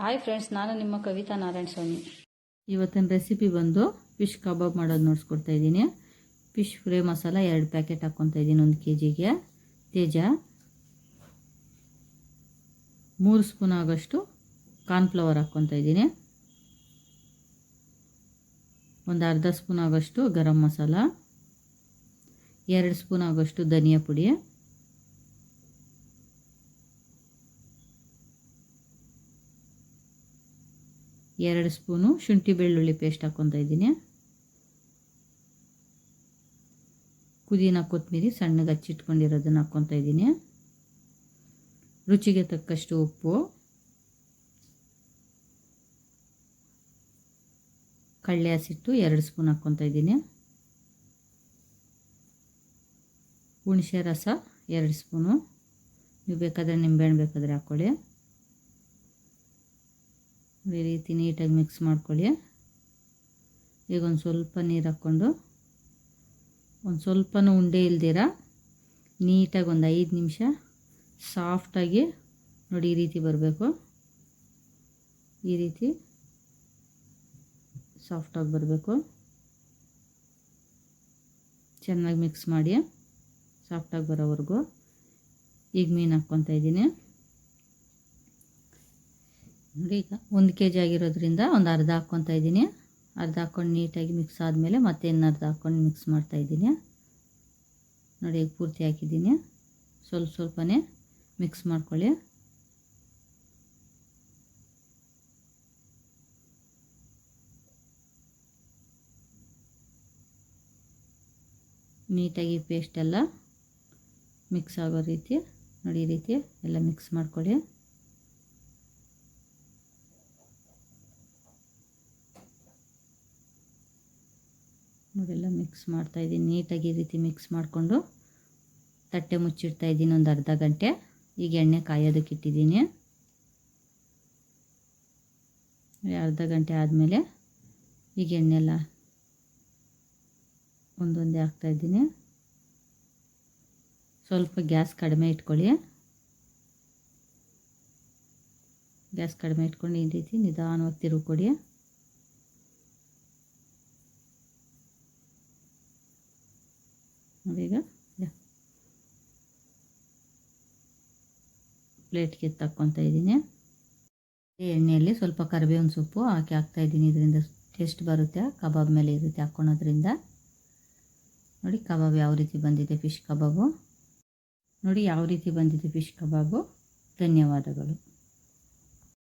Hi friends ನಾನು ನಿಮ್ಮ ಕವಿತಾ ನಾರಾಯಣ ಸ್ವಾಮಿ. ಇವತ್ತಿನ ರೆಸಿಪಿ ಬಂದು ಫಿಶ್ ಕಬಾಬ್ ಮಾಡೋದು ನೋಡಿಸ್ಕೊಡ್ತಾ ಇದ್ದೀನಿ. ಫಿಶ್ ಫ್ರೈ ಮಸಾಲ ಎರಡು ಪ್ಯಾಕೆಟ್ ಹಾಕ್ಕೊತಾ ಇದ್ದೀನಿ ಒಂದು ಕೆ ಜಿಗೆ ತೇಜ ಮೂರು ಸ್ಪೂನ್ ಆಗೋಷ್ಟು ಕಾರ್ನ್ಫ್ಲವರ್ ಹಾಕ್ಕೊತಾ ಇದ್ದೀನಿ. ಒಂದು ಅರ್ಧ ಸ್ಪೂನ್ ಆಗೋಷ್ಟು ಗರಂ ಮಸಾಲ. ಎರಡು ಸ್ಪೂನ್ ಆಗೋಷ್ಟು ಧನಿಯಾ ಪುಡಿ. ಎರಡು ಸ್ಪೂನು ಶುಂಠಿ ಬೆಳ್ಳುಳ್ಳಿ ಪೇಸ್ಟ್ ಹಾಕ್ಕೊತಾ ಇದ್ದೀನಿ. ಪುದೀನ ಕೊತ್ತಂಬರಿ ಸಣ್ಣಗೆ ಹಚ್ಚಿಟ್ಕೊಂಡಿರೋದನ್ನು ಹಾಕ್ಕೊತಾ ಇದ್ದೀನಿ. ರುಚಿಗೆ ತಕ್ಕಷ್ಟು ಉಪ್ಪು. ಕಳ್ಳೆ ಹಸಿಟ್ಟು ಎರಡು ಸ್ಪೂನ್ ಹಾಕ್ಕೊತಾ ಇದ್ದೀನಿ. ಹುಣಸೆ ರಸ ಎರಡು ಸ್ಪೂನು. ನೀವು ಬೇಕಾದರೆ ನಿಂಬೆಹಣ್ಣು ಬೇಕಾದರೆ ಹಾಕ್ಕೊಳ್ಳಿ. ಈ ರೀತಿ ನೀಟಾಗಿ ಮಿಕ್ಸ್ ಮಾಡ್ಕೊಳ್ಳಿ. ಈಗ ಒಂದು ಸ್ವಲ್ಪ ನೀರು ಹಾಕ್ಕೊಂಡು, ಒಂದು ಸ್ವಲ್ಪನೂ ಉಂಡೆ ಇಲ್ದಿರ, ನೀಟಾಗಿ ಒಂದು ಐದು ನಿಮಿಷ ಸಾಫ್ಟಾಗಿ ನೋಡಿ ಈ ರೀತಿ ಬರಬೇಕು. ಈ ರೀತಿ ಸಾಫ್ಟಾಗಿ ಬರಬೇಕು. ಚೆನ್ನಾಗಿ ಮಿಕ್ಸ್ ಮಾಡಿ ಸಾಫ್ಟಾಗಿ ಬರೋವರೆಗೂ ಈಗ ಮೀನು ಹಾಕ್ಕೊತಾ ಇದ್ದೀನಿ. ನೋಡಿ ಈಗ ಒಂದು ಕೆ ಜಿ ಆಗಿರೋದ್ರಿಂದ ಒಂದು ಅರ್ಧ ಹಾಕ್ಕೊತಾ ಇದ್ದೀನಿ. ಅರ್ಧ ಹಾಕ್ಕೊಂಡು ನೀಟಾಗಿ ಮಿಕ್ಸ್ ಆದಮೇಲೆ ಮತ್ತೆ ಇನ್ನು ಅರ್ಧ ಹಾಕ್ಕೊಂಡು ಮಿಕ್ಸ್ ಮಾಡ್ತಾ ಇದ್ದೀನಿ. ನೋಡಿ ಈಗ ಪೂರ್ತಿ ಹಾಕಿದ್ದೀನಿ. ಸ್ವಲ್ಪ ಸ್ವಲ್ಪನೇ ಮಿಕ್ಸ್ ಮಾಡ್ಕೊಳ್ಳಿ. ನೀಟಾಗಿ ಪೇಸ್ಟ್ ಎಲ್ಲ ಮಿಕ್ಸ್ ಆಗೋ ರೀತಿ, ನೋಡಿ ರೀತಿ ಎಲ್ಲ ಮಿಕ್ಸ್ ಮಾಡ್ಕೊಳ್ಳಿ. ನೋಡೆಲ್ಲ ಮಿಕ್ಸ್ ಮಾಡ್ತಾ ಇದ್ದೀನಿ. ನೀಟಾಗಿ ಈ ರೀತಿ ಮಿಕ್ಸ್ ಮಾಡಿಕೊಂಡು ತಟ್ಟೆ ಮುಚ್ಚಿಡ್ತಾ ಇದ್ದೀನಿ ಒಂದು ಅರ್ಧ ಗಂಟೆ. ಈಗ ಎಣ್ಣೆ ಕಾಯೋದಕ್ಕೆ ಇಟ್ಟಿದ್ದೀನಿ. ಅರ್ಧ ಗಂಟೆ ಆದಮೇಲೆ ಈಗ ಎಣ್ಣೆಲ್ಲ ಒಂದೊಂದೇ ಹಾಕ್ತಾಯಿದ್ದೀನಿ ಸ್ವಲ್ಪ ಗ್ಯಾಸ್ ಕಡಿಮೆ ಇಟ್ಕೊಳ್ಳಿ. ಗ್ಯಾಸ್ ಕಡಿಮೆ ಇಟ್ಕೊಂಡು ಈ ರೀತಿ ನಿಧಾನವಾಗಿ ತಿರುಗಿ ಈಗ ಪ್ಲೇಟ್ಗೆ ತಕ್ಕೊತಾ ಇದ್ದೀನಿ. ಎಣ್ಣೆಯಲ್ಲಿ ಸ್ವಲ್ಪ ಕರಿಬೇವಿನ ಸೊಪ್ಪು ಹಾಕಿ ಹಾಕ್ತಾ ಇದ್ದೀನಿ. ಇದರಿಂದ ಟೇಸ್ಟ್ ಬರುತ್ತೆ, ಕಬಾಬ್ ಮೇಲೆ ಈ ರೀತಿ ಹಾಕ್ಕೊಳೋದ್ರಿಂದ. ನೋಡಿ, ಕಬಾಬ್ ಯಾವ ರೀತಿ ಬಂದಿದೆ ಫಿಶ್ ಕಬಾಬು. ನೋಡಿ, ಯಾವ ರೀತಿ ಬಂದಿದೆ ಫಿಶ್ ಕಬಾಬು. ಧನ್ಯವಾದಗಳು.